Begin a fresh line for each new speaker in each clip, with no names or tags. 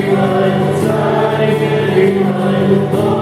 Thank you.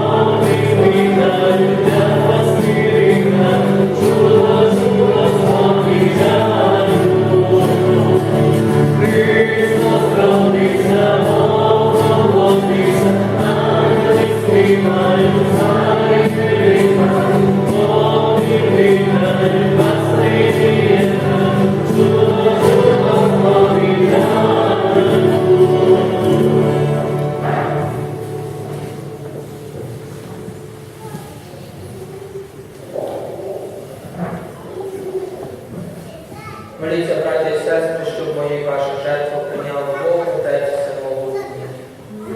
Моліться, браті і сестри, щоб мої ваші жертви прийняли Бог, Отець Всемогутній.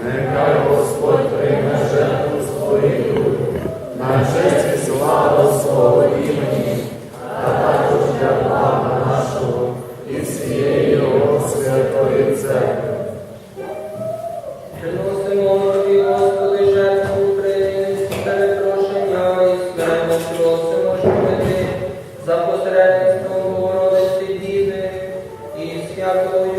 Нехай Господь прийме жертву свою, на честь і славу свого імені, а також для блага нашого і всієї Його святої церкви.
Приносимо тобі, Господи, і святого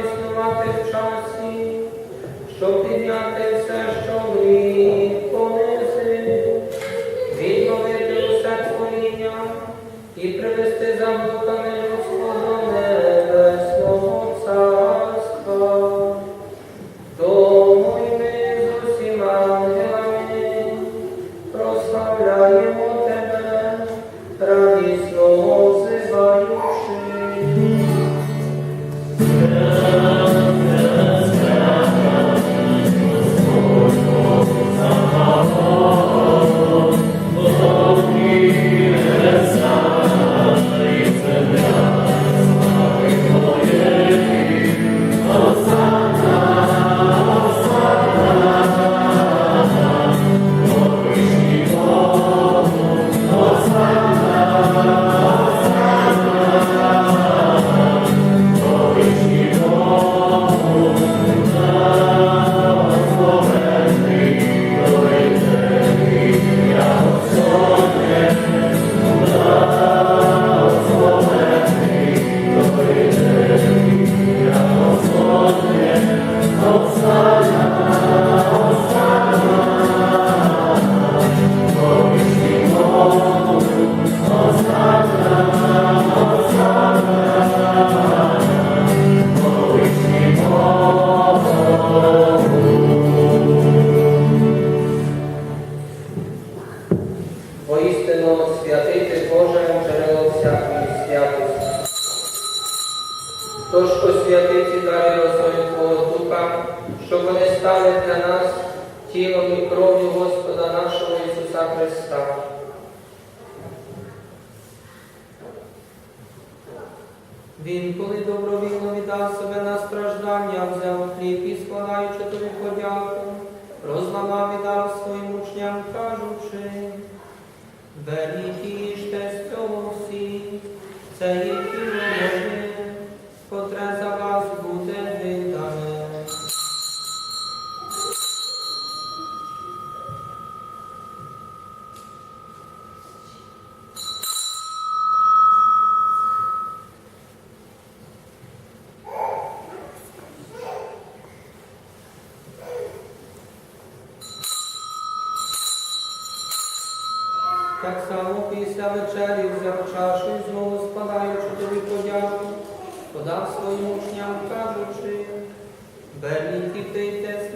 існувати в часі, щоб підняти все, що гріх понесли, відновити усе творіння і привести заблукане Тож освяти ці дари Твого Духа, щоб вони стали для нас тілом і кров'ю Господа нашого Ісуса Христа. Він, коли добровільно віддав себе на страждання, взяв хліб і складаючи тобі подяку, розламав і дав своїм учням, кажучи, Беріть їжте з цього всі, це є Так само після вечері взяв чашу і знову спадаючи тобі подяку, подав своїм учням, кажучи, беріть і пийте